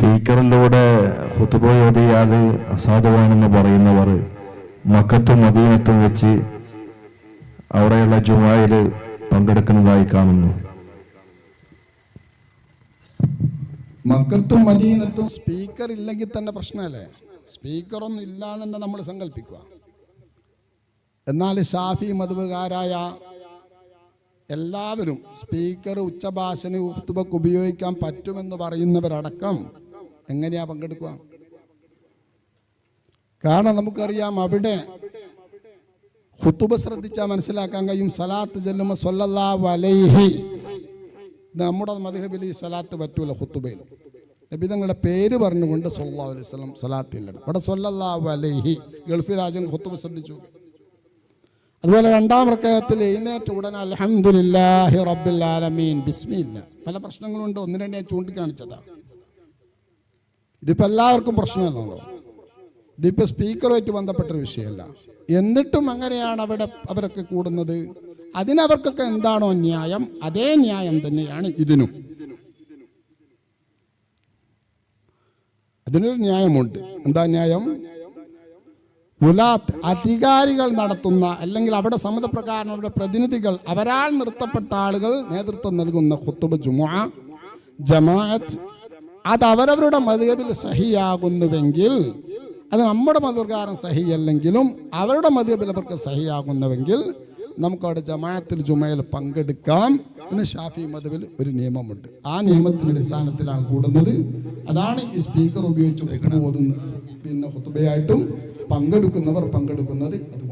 സ്പീക്കറിലൂടെ ഹുത്തുബ ഓതിയാൽ അസാധുവാണെന്ന് പറയുന്നവർ മക്കത്തും മദീനത്തും വെച്ച് അവിടെയുള്ള ജുമായിൽ പങ്കെടുക്കുന്നതായി കാണുന്നു. മക്കത്തും മദീനത്തും സ്പീക്കർ ഇല്ലെങ്കിൽ തന്നെ പ്രശ്നമല്ലേ? സ്പീക്കറൊന്നും ഇല്ലാന്ന് നമ്മൾ സങ്കല്പിക്കുക. എന്നാൽ ഷാഫി മധുബുകാരായ എല്ലാവരും സ്പീക്കർ ഉച്ചഭാഷണി ഉഹ്തുബക്ക് ഉപയോഗിക്കാൻ പറ്റുമെന്ന് പറയുന്നവരടക്കം എങ്ങനെയാ പങ്കെടുക്കുക? കാരണം നമുക്കറിയാം അവിടെ ഹുത്തുബ ശ്രദ്ധിച്ചാൽ മനസ്സിലാക്കാൻ കഴിയും. സലാത്ത് ചെല്ലുമ്പോൾ സൊല്ലല്ലാഹു അലൈഹി. നമ്മുടെ മധുഹബിൽ ഈ സലാത്ത് പറ്റൂല ഹുത്തുബയിൽ നബിതങ്ങളുടെ പേര് പറഞ്ഞുകൊണ്ട് സൊല്ലാ അലൈഹി സ്വലം സലാത്ത് അവിടെ ഇവിടെ സൊല്ലാഹു അലൈഹി. ഗൾഫ് രാജ്യം ഹുത്തുബ ശ്രദ്ധിച്ചു. അതുപോലെ രണ്ടാം പ്രക്കയത്തിൽ എഴുന്നേറ്റ ഉടനെ അലഹമുല്ലാഹി റബ്ബിൽ ആലമീൻ. ബിസ്മില്ല. പല പ്രശ്നങ്ങളുണ്ട്. ഒന്ന് രണ്ട് ഞാൻ ചൂണ്ടിക്കാണിച്ചതാ. ഇതിപ്പോൾ എല്ലാവർക്കും പ്രശ്നമല്ലല്ലോ ഇതിപ്പോൾ സ്പീക്കറുമായിട്ട് ബന്ധപ്പെട്ടൊരു വിഷയമല്ല. എന്നിട്ടും അങ്ങനെയാണ് അവിടെ അവരൊക്കെ കൂടുന്നത്. അതിനവർക്കൊക്കെ എന്താണോ ന്യായം അതേ ന്യായം തന്നെയാണ് ഇതിനും. അതിനൊരു ന്യായമുണ്ട്. എന്താ ന്യായം? ഉലാത്ത് അധികാരികൾ നടത്തുന്ന അല്ലെങ്കിൽ അവിടെ സമ്മതപ്രകാരം അവരുടെ പ്രതിനിധികൾ അവരാൽ നിർത്തപ്പെട്ട ആളുകൾ നേതൃത്വം നൽകുന്ന ഖുത്തുബ് ജുമുഅ ജമാഅത്ത് അത് അവരവരുടെ മതകബിൽ സഹിയാകുന്നുവെങ്കിൽ അത് നമ്മുടെ മതപ്രകാരം സഹിയല്ലെങ്കിലും അവരുടെ മതകബിൽ അവർക്ക് സഹിയാകുന്നുവെങ്കിൽ നമുക്ക് അവിടെ ജമാഅത്തിൽ ജുമയിൽ പങ്കെടുക്കാം എന്ന് ഷാഫി മതബിൽ ഒരു നിയമമുണ്ട്. ആ നിയമത്തിന്റെ അടിസ്ഥാനത്തിലാണ് കൂടുന്നത്. അതാണ് ഈ സ്പീക്കർ ഉപയോഗിച്ച് പിന്നെ ഹുത്തുബയായിട്ടും പങ്കെടുക്കുന്നവർ പങ്കെടുക്കുന്നത് അതുകൊണ്ട്